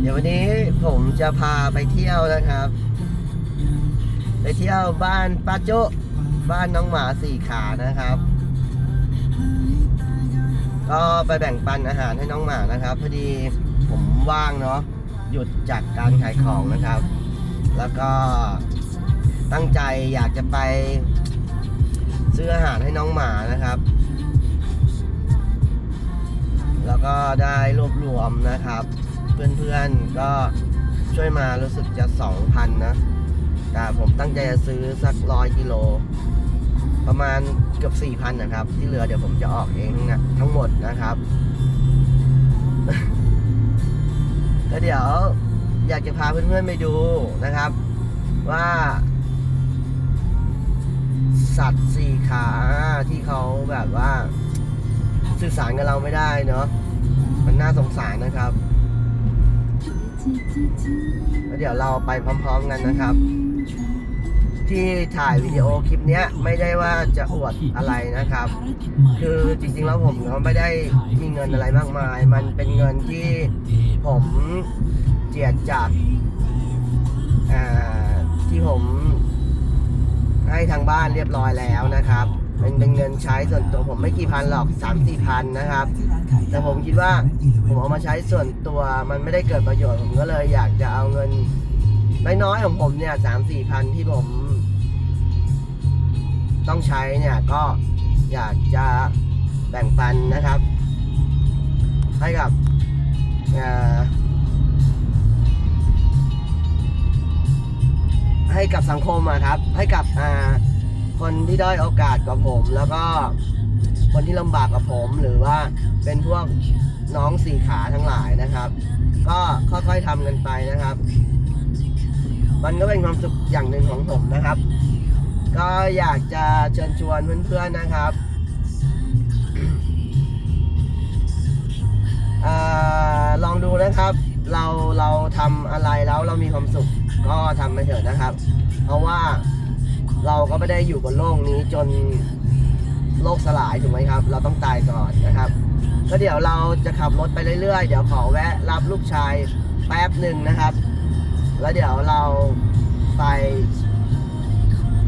เดี๋ยววันนี้ผมจะพาไปเที่ยวนะครับ ไปเที่ยวบ้านป้าโจะบ้านน้องหมาสี่ขานะครับ ก็ไปแบ่งปันอาหารให้น้องหมานะครับพอดีผมว่างเนาะหยุดจากการขายของนะครับ แล้วก็ตั้งใจอยากจะไปซื้ออาหารให้น้องหมานะครับ แล้วก็ได้รวบรวมนะครับ เพื่อนๆก็ช่วยมารู้สึกจะ2,000นะแต่ผมตั้งใจจะซื้อสักร้อยกิโล ประมาณเกือบ4,000นะครับ ที่เหลือเดี๋ยวผมจะออกเองนะทั้งหมดนะครับ ก็เดี๋ยวอยากจะพาเพื่อนๆไปดูนะครับ ว่า สัตว์สี่ขาที่เขาแบบว่า สื่อสารกับเราไม่ได้เนาะมันน่าสงสารนะครับแล้วเดี๋ยวเราไปพร้อมๆกันนะครับ ที่ถ่ายวิดีโอคลิปนี้ไม่ได้ว่าจะอวดอะไรนะครับ คือจริงๆแล้วผมก็ไม่ได้มีเงินอะไรมากมาย มันเป็นเงินที่ผมเจียดจากที่ผมให้ทางบ้านเรียบร้อยแล้วนะครับ เป็นเป็นเงินใช้ส่วนตัวผมไม่กี่พันหรอกสามสี่พันนะครับ แต่ผมคิดว่าผมเอามาใช้ส่วนตัวมันไม่ได้เกิดประโยชน์ผมก็เลยอยากจะเอาเงินน้อยๆของผมเนี่ยสามสี่พันที่ผม ต้องใช้เนี่ยก็อยากจะแบ่งปันนะครับ ให้กับให้กับสังคมอะครับ ให้กับอ่า คนที่ด้อยโอกาสกว่าผม แล้วก็คนที่ลำบากกว่าผมหรือว่าเป็นพวกน้องสี่ขาทั้งหลายนะครับ ก็ค่อยๆทำกันไปนะครับ มันก็เป็นความสุขอย่างหนึ่งของผมนะครับ ก็อยากจะเชิญชวนเพื่อนๆนะครับออลองดูนะครับ เราเราทำอะไรแล้วเรามีความสุขก็ทำไปเถอะนะครับ เพราะว่า เราก็ไม่ได้อยู่บนโลกนี้จนโลกสลายถูกไหมครับ เราต้องตายก่อนนะครับ ก็เดี๋ยวเราจะขับรถไปเรื่อยๆ เดี๋ยวขอแวะรับลูกชายแป๊บหนึ่งนะครับ แล้วเดี๋ยวเราไป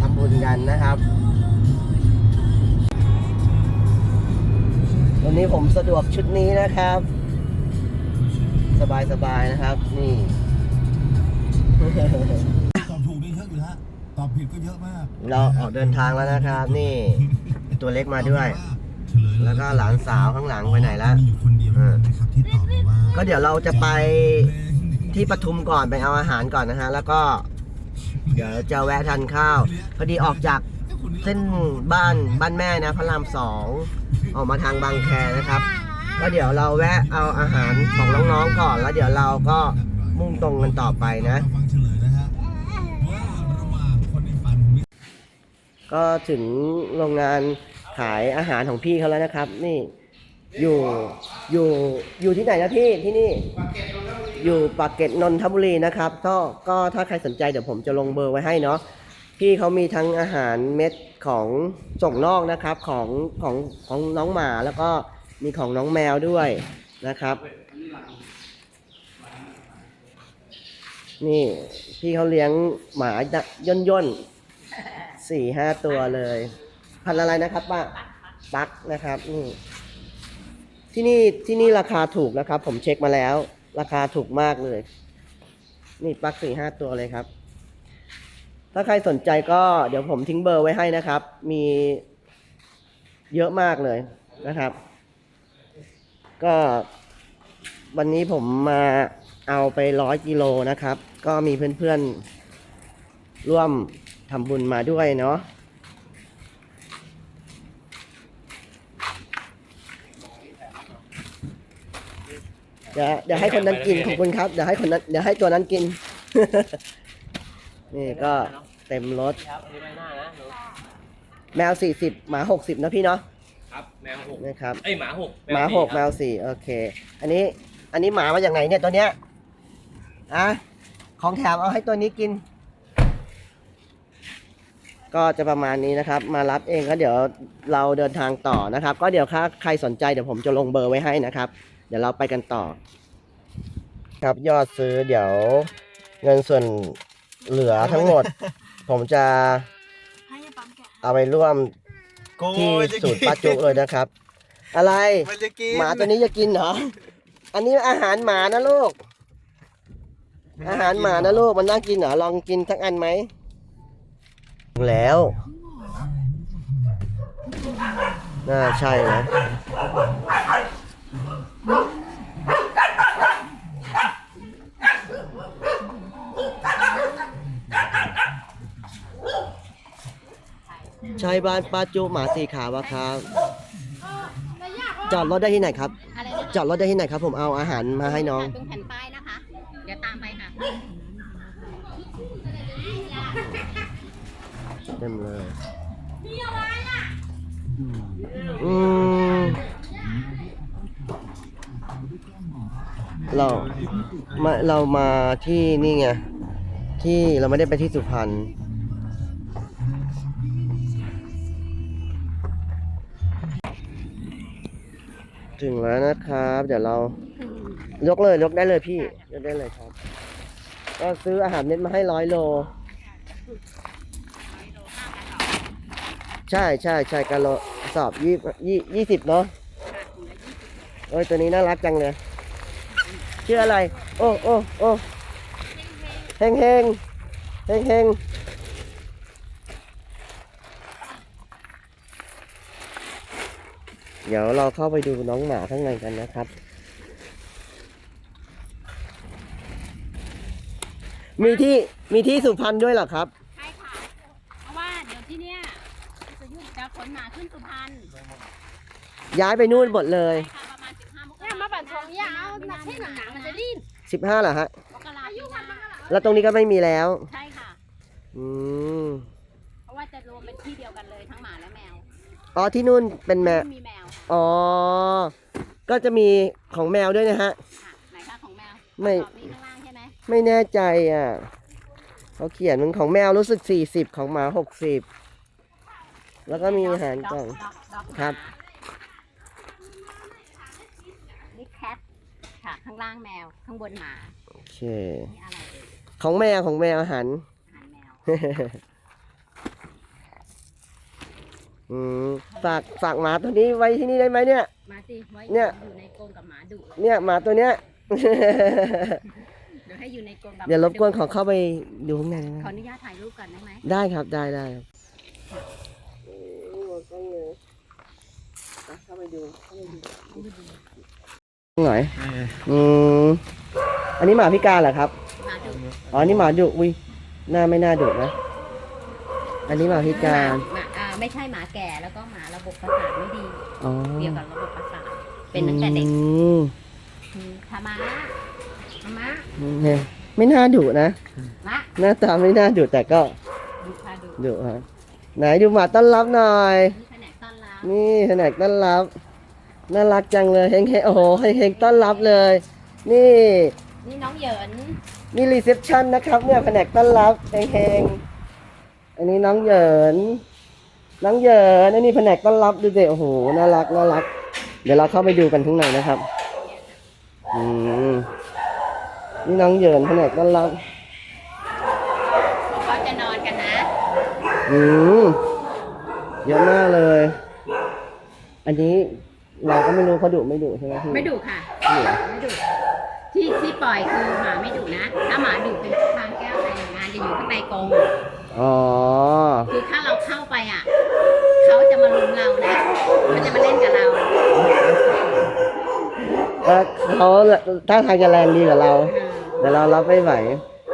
ทำบุญกันนะครับ วันนี้ผมสะดวกชุดนี้นะครับ สบายๆนะครับ นี่ ผิดก็เยอะมากเราออกเดินทางแล้วนะครับ นี่ ตัวเล็กมาด้วยเฉยเยแล้วก็หลานสาวข้างหลังไปไหนละมีอยู่คนเดียวเท่านั้นนะครับที่ตอบมาว่าก็เดี๋ยวเราจะไปที่ปทุมก่อนไปเอาอาหารก่อนนะฮะ แล้วก็ เดี๋ยวจะแวะทานข้าว พอดีออกจากเส้นบ้านบ้านแม่นะพระรามสองออกมาทางบางแคนะครับ ก็เดี๋ยวเราแวะเอาอาหารของน้องๆก่อนแล้วเดี๋ยวเราก็มุ่งตรงกันต่อไปนะฟังเฉลยนะฮะ ก็ถึงโรงงานขายอาหารของพี่เขาแล้วนะครับ นี่อยู่อยู่อยู่ที่ไหนนะพี่ที่นี่ อยู่ปากเกร็ดนนทบุรีนะครับก็ก็ถ้าใครสนใจเดี๋ยวผมจะลงเบอร์ไว้ให้เนาะพี่เขามีทั้งอาหารเม็ดของส่งนอกนะครับของของของน้องหมาแล้วก็มีของน้องแมวด้วยนะครับ นี่พี่เขาเลี้ยงหมาย่นย่น สี่ห้าตัวเลย พันธุ์อะไรนะครับป้าปักนะครับนี่ที่นี่ที่นี่ราคาถูกนะครับ ผมเช็คมาแล้ว ราคาถูกมากเลย นี่ปลั๊กสี่ห้าตัวเลยครับ ถ้าใครสนใจก็เดี๋ยวผมทิ้งเบอร์ไว้ให้นะครับ มีเยอะมากเลยนะครับ ก็วันนี้ผมมาเอาไปร้อยกิโลนะครับ ก็มีเพื่อนๆร่วม ทำบุญมาด้วยเนาะเดี๋ยวเดี๋ยวให้คนนั้นกินขอบคุณครับ เดี๋ยวให้คนนั้นเดี๋ยวให้ตัวนั้นกิน นี่ก็เต็มรถ ครับอันนี้ใบหน้านะหนูแมวสี่สิบหมาหกสิบนะพี่เนาะครับแมวหกนะครับ เอ้ยหมาหกหมาหกแมสี่วสี่โอเค อันนี้อันนี้หมามาจากไหนเนี่ยตัวเนี้ยอะของแถมเอาให้ตัวนี้กิน ก็จะประมาณนี้นะครับ มารับเองก็เดี๋ยวเราเดินทางต่อนะครับ ก็เดี๋ยวถ้าใครสนใจเดี๋ยวผมจะลงเบอร์ไว้ให้นะครับ เดี๋ยวเราไปกันต่อ ครับยอดซื้อเดี๋ยวเงินส่วนเหลือทั้งหมด ผมจะให้ยาปั๊มแกะเอาไปร่วมโกที่ยจะสูกิตรป้าจุเลยนะครับ อะไรมันจะกินหมาตัวนี้จะกินเหรอ อันนี้อาหารหมานะลูก อาหารหมานะลูกมันน่ากินเหรอลองกินสักอันไหม แล้ว น่าใช่นะใช่บ้านป้าจุหมาสีขาวอะครับ จอดรถได้ที่ไหนครับ อะไรนะจอดรถได้ที่ไหนครับ ผมเอาอาหารมาให้น้อง ตรงแผ่นป้ายนะคะ เดี๋ยวตามไปค่ะ เต็มเลยอืมเรามาเรามาที่นี่ไง ที่เราไม่ได้ไปที่สุพรรณถึงแล้วนะครับ เดี๋ยวเรายกเลยยกได้เลยพี่ยกได้เลยครับ ก็ซื้ออาหารเม็ดมาให้ร้อยโล ใช่ใช่ใช่การโลสอบยี่ยี่ยี่สิบเนาะโอ้ยตัวนี้น่ารักจังเลยชื่ออะไร โอ้โอ้โอ้เฮงเฮงเฮงเฮงเดี๋ยวเราเข้าไปดูน้องหมาข้างในกันนะครับ มีที่มีที่สุพรรณด้วยเหรอครับ ใช่ค่ะ เพราะว่าเดี๋ยวที่เนี้ยจะยุ่งจะ ขนหมาขึ้นสุพรรณย้ายไปนู่นหมดเลยใช่ค่ะประมาณ15มกเนี่ยรามาบันทองยาวหนักให้หนังๆมันจะรีบสิบห้าเหรอฮะ มกราปีหน้าแล้วตรงนี้ก็ไม่มีแล้ว ใช่ค่ะ อืม เพราะว่าจะรวมเป็นที่เดียวกันเลยทั้งหมาและแมวอ๋อที่นู่นเป็นแมว มีแมวอ๋อ ก็จะมีของแมวด้วยนะฮะ ค่ะไหนคะของแมวไม่ ตอบนี่ข้างล่างใช่ไหมไม่แน่ใจอะเขาเขียนมันของแมวรู้สึกสี่สิบของหมาหกสิบ แล้วก็มีอาหารกล่องด็อกด็อกครับ นี่แคทค่ะข้างล่างแมวข้างบนหมาโอเค นี่อะไรเอ่ยของแมวของแมวอาหาร อาหารแมวอืมฝากฝากหมาตัวนี้ไว้ที่นี่ได้ไหมเนี่ย มาสิไว้เนี่ยอยู่ในกรงกับหมาดุเลยเนี่ยหมาตัวเนี้ย เดี๋ยวให้อยู่ในกรงกับเดี๋ยวรบกวนหขมาอเข้าไปดูข้างในได้ไหมขออนุญาตถ่ายรูปก่อนได้ไหม ได้ครับได้ได้ครับ เข้าไปดูเข้าไปดูหน่อยอืมอันนี้หมาพิการเหรอครับหมาดุอ๋ออันนี่หมาดุอุ้ยหน้าไม่น่าดุนะ อันนี้หมาพิการ หมาอ่าไม่ใช่หมาแก่แล้วก็หมาระบบประสาทไม่ดีอ๋อเกี่ยวกับระบบประสาทเป็นตั้งแต่เด็กอืมอืมทามาทามาเนี่ยไม่น่าดุนะมาหน้าตาไม่น่าดุแต่ก็ดูพาดูดุฮะไหนดูหมาต้อนรับหน่อยนี่แผ นกต้อนรับนี่แผนกต้อนรับน่ารักจังเลยเฮงเฮงโอ้โหเฮงเฮงต้อนรับเลย นี่นี่น้องเหยินนี่รีเซพชันนะครับเนี่ยแผนกต้อนรับเฮงเฮงอันนี้น้องเหยินน้องเหยินอันนี้แผนกต้อนรับดูสิโอ้โหน่ารักน่ารัก เดี๋ยวเราเข้าไปดูกันข้างในนะครับอืมนี่น้องเหยินแผนกต้อนรับเขาจะนอนกันนะอืมเยอะมากเลย อันนี้เราก็ไม่รู้เขาดุไม่ดุใช่ไหมพี่ ไม่ดุค่ะ ดุเหรอไม่ดุที่ที่ปล่อยคือหมาไม่ดุนะ ถ้าหมาดุเป็นทางแก้วในงานจะอยู่ข้างในกรงอ๋อ คือถ้าเราเข้าไปอะเขาจะมาลุมเรานะเขาจะมาเล่นกับเราเออเขาถ้าทางจะแรงดีกว่าเรา เออแต่เรารับไม่ไหว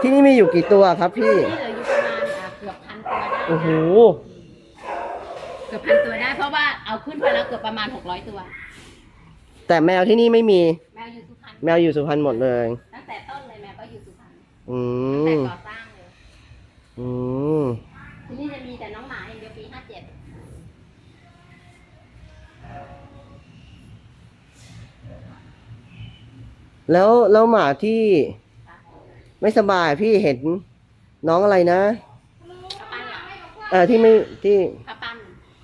ที่นี่มีอยู่กี่ตัวครับพี่ นี่เหลืออยู่ประมาณอะเกือบพันตัวได้โอ้โห เกือบพันตัวได้ เพราะว่าเอาขึ้นไปแล้วเกือบประมาณหกร้อยตัว แต่แมวที่นี่ไม่มี แมวอยู่สุพรรณแมวอยู่สุพรรณหมดเลย ตั้งแต่ต้นเลยแมวก็อยู่สุพรรณอืตั้งมแต่ก่อสร้างเลยอืมที่นี่จะมีแต่น้องหมาอย่างเดียวปีห้าเจ็ดแล้วแล้วหมาที่ ไม่สบายพี่เห็นน้องอะไรนะ กระปันหลังอเออที่ไม่ที่ผ้าปั้น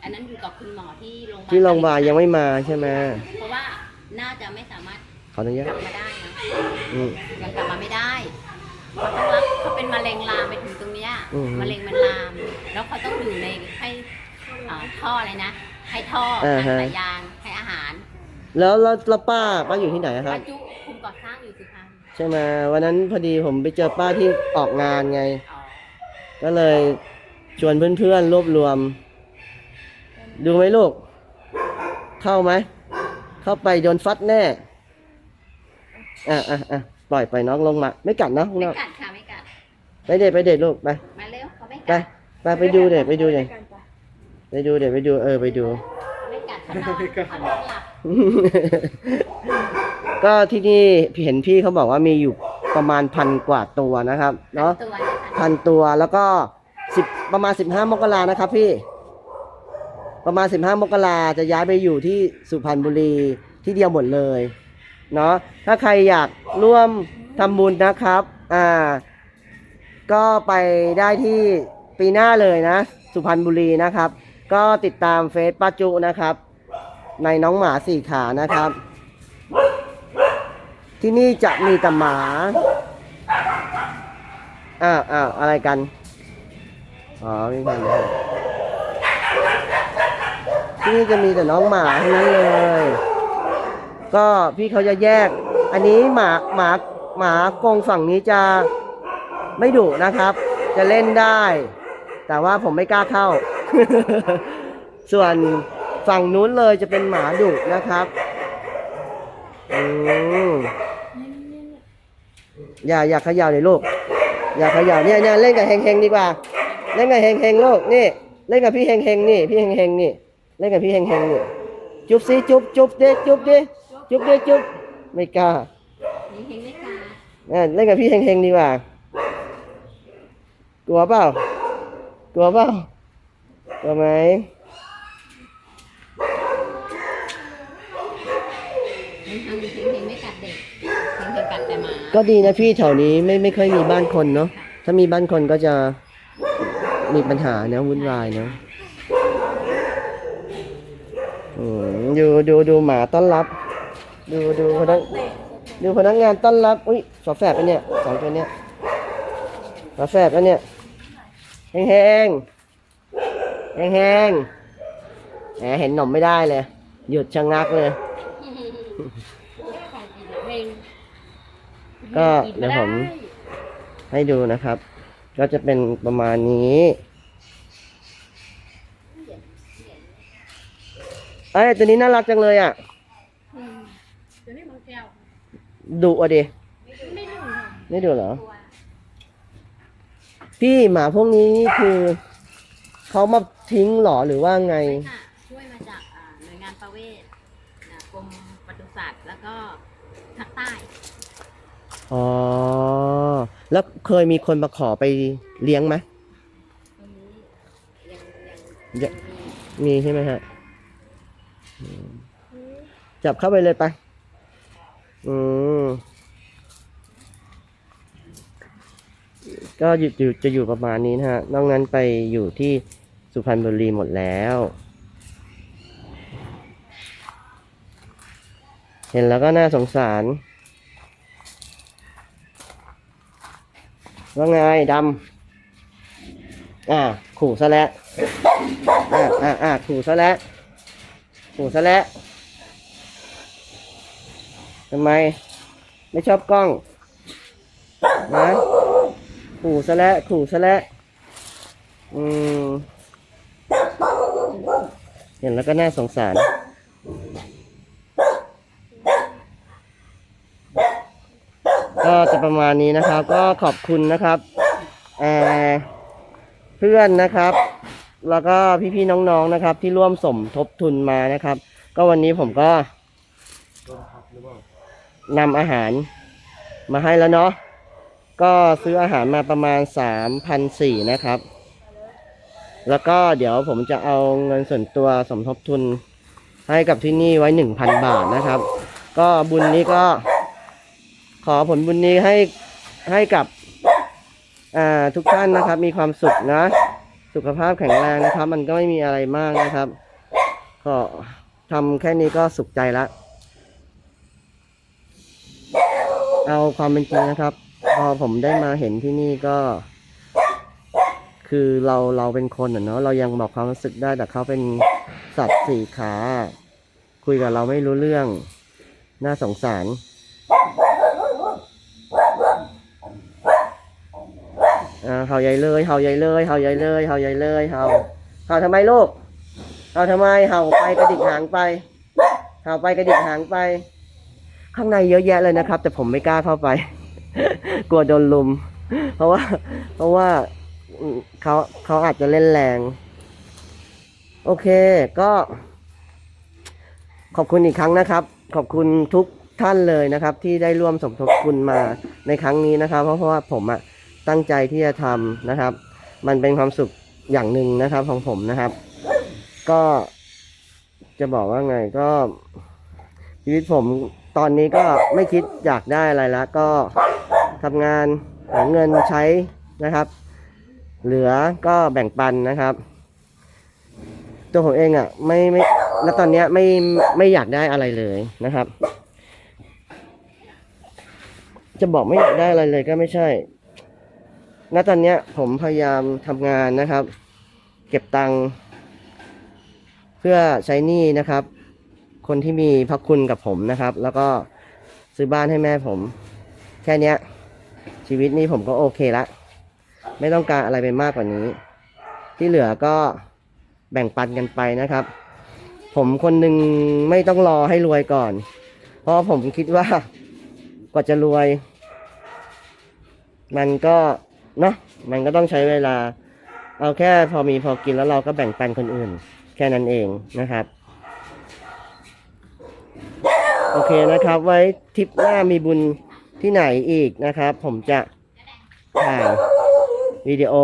อันนั้นอยู่กับคุณหมอที่โรงพยาบาลที่โรงพยาบาลยังไม่มาใช่ไหมเพราะว่าน่าจะไม่สามารถขออนุญากตลับมาได้นะอืม ยังกลับมาไม่ได้เขาต้องรับเขาเป็นมะเร็งลามไปถึงตรงเนี้ยอืมมะเร็งมันลาม แล้วเขาต้องอยู่ในให้อ่าท่ออะไรนะให้ท่ออ่าให้ฮะ สายยางให้อาหารแล้วแล้วแล้วป้าป้าอยู่ที่ไหนอะครับ ปัจจุคุมก่อสร้างอยู่สุพรรณใช่ไหมวันนั้นพอดีผมไปเจอป้าที่ออกงานไง อ๋อก็เลยชวนเพื่อนๆรวบรวม ดูไหมลูก เข้าไหม เข้าไปโดนฟัดแน่ อะอะอะปล่อยไปน้องลงมา ไม่กัดเนอะข้างไม่นอกกัดค่ะไม่กัด ไปเด็ดไปเด็ดลูกไป มาเร็วเขาไม่ไปกัดไปไปดูเด็ดไปดูเด็ดไปดูเด็ดไปดูเออไปดู เขาไม่กัดเขานอนเขานอนหลับก็ที่นี่เห็นพี่เขาบอกว่ามีอยู่ประมาณพันกว่าตัวนะครับ เนาะตัวเนี่ยค่ะพันตัวแล้วก็สิบประมาณสิบห้ามกรานะครับพี่ ประมาณสิบห้ามกราจะย้ายไปอยู่ที่สุพรรณบุรีที่เดียวหมดเลยเนาะถ้าใครอยากร่วมทำบุญนะครับอ่าก็ไปได้ที่ปีหน้าเลยนะ สุพรรณบุรีนะครับ ก็ติดตามเฟซป้าจุนะครับ ในน้องหมาสี่ขานะครับ ที่นี่จะมีแต่หมาอ้าวอ้าวอะไรกัน อ๋อมีพันธุ์ด้ว ที่นี่จะมีแต่น้องหมาทั้งนั้นเลย ก็พี่เขาจะแยก อันนี้หมาหมาหมากรงฝั่งนี้จะไม่ดุนะครับ จะเล่นได้ แต่ว่าผมไม่กล้าเข้า ส่วนฝั่งนู้นเลยจะเป็นหมาดุนะครับอืมอย่าอย่าขย่าเลยลูก อย่าขย่าเนี่ยเนี่ยเล่นกับเฮงเฮงดีกว่า เล่นกับเฮงเฮงลูกนี่ เล่นกับพี่เฮงเฮงนี่ พี่เฮงเฮงนี่ เล่นกับพี่เฮงเฮงนี่จุ๊บสิจุ๊บจุ๊บดิจุ๊บดิจุ๊บดิจุ๊บไม่กล้าเฮงๆไม่กัดเนี่ยเล่นกับพี่เฮงเฮงดีกว่ากลัวเปล่ากลัวเปล่ากลัวไหมเฮงๆเฮงๆไม่กัดเด็กเฮงๆกัดแต่หมาก็ดีนะพี่แถวนี้ไม่ไม่ค่อยมีบ้านคนเนาะถ้ามีบ้านคนก็จะมีปัญหาเนอะวุ่นวายเนาะอืม ดูดูดูหมาต้อนรับ ดูดูพนักดูพนักงานต้อนรับ อุ้ยฝาแฝดปะเนี่ยสองตัวเนี้ยฝาแฝดปะเนี่ยแห้งแห้งแห้งแห้งแหมเห็นหนมไม่ได้เลย หยุดชะงักเลย ก็เดี๋ยวผมให้ดูนะครับ ก็จะเป็นประมาณนี้ เอ้ยตัวนี้น่ารักจังเลยอะตัวนี้มันแก้วดุอะดิไม่ดุค่ะไม่ดุเหรอ พี่หมาพวกนี้นี่คือเขามาทิ้งเหรอหรือว่าไงใช่ค่ะช่วยมาจากอ่าหน่วยงานประเวศนะกรมปศุสัตว์แล้วก็ภาคใต้ อ๋อ แล้วเคยมีคนมาขอไปเลี้ยงไหมตรงนี้ยังยัยังงมีมีใช่ไหมฮะอืม จับเข้าไปเลยไป อืมก็อยู่จะอยู่ประมาณนี้นะฮะ นอกนั้นไปอยู่ที่สุพรรณบุรีหมดแล้ว เห็นแล้วก็น่าสงสาร ว่าไงดำ อ่า ขู่ซะแล้ว อ่าอ่าอ่าขู่ซะแล้ว ขู่ซะแล้วทำไม ไม่ชอบกล้องนะขู่ซะแล้วขู่ซะแล้วอืมเห็นแล้วก็น่าสงสารก็จะประมาณนี้นะครับ ก็ขอบคุณนะครับเอ่อเพื่อนนะครับ แล้วก็พี่ๆน้องๆนะครับ ที่ร่วมสมทบทุนมานะครับ ก็วันนี้ผมก็นำอาหารมาให้แล้วเนาะก็ซื้ออาหารมาประมาณสามพันสี่นะครับ แล้วก็เดี๋ยวผมจะเอาเงินส่วนตัวสมทบทุนให้กับที่นี่ไว้หนึ่งพันบาทนะครับ ก็บุญนี้ก็ ขอผลบุญนี้ให้ให้กับทุกท่านนะครับ มีความสุขนะ สุขภาพแข็งแรงนะครับ มันก็ไม่มีอะไรมากนะครับ ก็ทำแค่นี้ก็สุขใจละเอาความเป็นจริงนะครับ พอผมได้มาเห็นที่นี่ก็ คือเราเราเป็นคนเนาะเรายังบอกความรู้สึกได้แต่เขาเป็นสัตว์สี่ขา คุยกับเราไม่รู้เรื่อง น่าสงสาร อ่า เห่าใหญ่เลยเห่าใหญ่เลยเห่าใหญ่เลยเห่าใหญ่เลยเห่าเห่าทำไมลูกเห่าทำไมเห่าไปกระดิกหางไปเห่าไปกระดิกหางไป ข้างในเยอะแยะเลยนะครับ แต่ผมไม่กล้าเข้าไป กลัวโดนลุม เพราะว่า เพราะว่าเขาเขาอาจจะเล่นแรง โอเคก็ ขอบคุณอีกครั้งนะครับ ขอบคุณทุกท่านเลยนะครับ ที่ได้ร่วมสมทบทุนมาในครั้งนี้นะครับ เพราะเพราะว่าผมอะ ตั้งใจที่จะทำนะครับ มันเป็นความสุขอย่างหนึ่งนะครับ ของผมนะครับ ก็จะบอกว่าไงก็ชีวิตผมตอนนี้ก็ไม่คิดอยากได้อะไรแล้วก็ทำงานหาเงินใช้นะครับ เหลือก็แบ่งปันนะครับ ตัวผมเองอะ่ะ ไม่ไม่แล้วตอนนี้ไม่ไม่อยากได้อะไรเลยนะครับ จะบอกไม่อยากได้อะไรเลยก็ไม่ใช่ ณตอนนี้ผมพยายามทำงานนะครับ เก็บตังค์เพื่อใช้หนี้นะครับ คนที่มีพระคุณกับผมนะครับ แล้วก็ซื้อบ้านให้แม่ผม แค่นี้ชีวิตนี้ผมก็โอเคละไม่ต้องการอะไรไปมากกว่านี้ ที่เหลือก็แบ่งปันกันไปนะครับ ผมคนหนึ่งไม่ต้องรอให้รวยก่อน เพราะผมคิดว่ากว่าจะรวย มันก็ เนาะมันก็ต้องใช้เวลา เอาแค่พอมีพอกินแล้วเราก็แบ่งปันคนอื่น แค่นั้นเองนะครับ โอเคนะครับ ไว้ทริปหน้ามีบุญที่ไหนอีกนะครับ ผมจะถ่ายวิดีโอ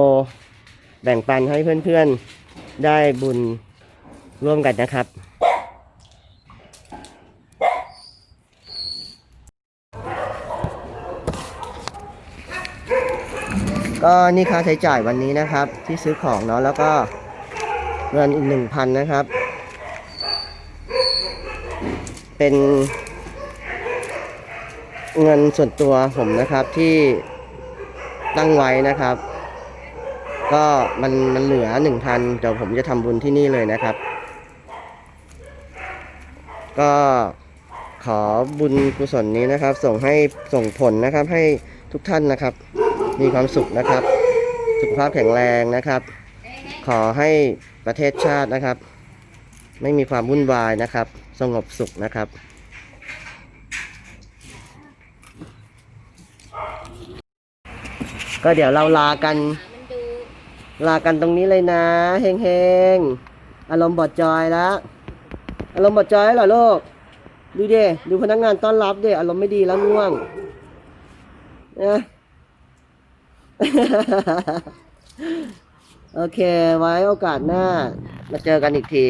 แบ่งปันให้เพื่อนๆได้บุญร่วมกันนะครับ ก็นี่ค่าใช้จ่ายวันนี้นะครับ ที่ซื้อของเนาะแล้วก็เงินอีกหนึ่งพันนะครับ เป็น เงินส่วนตัวผมนะครับที่ตั้งไว้นะครับ ก็มันมันเหลือหนึ่งพันเดี๋ยวผมจะทำบุญที่นี่เลยนะครับ ก็ขอบุญกุศลนี้นะครับ ส่งให้ส่งผลนะครับให้ทุกท่านนะครับ มีความสุขนะครับ สุขภาพแข็งแรงนะครับ ขอให้ประเทศชาตินะครับ ไม่มีความวุ่นวายนะครับ สงบสุขนะครับก็เดี๋ยวเราลากัน ลากันตรงนี้เลยนะเฮงเฮงอารมณ์บอดจอยแล้วอารมณ์บอดจอยเหรอลูกดูเดดูพนักงานต้อนรับเดอารมณ์ไม่ดีแล้วง่วงนะ โอเค ไว้โอกาสหน้า มาเจอกันอีกที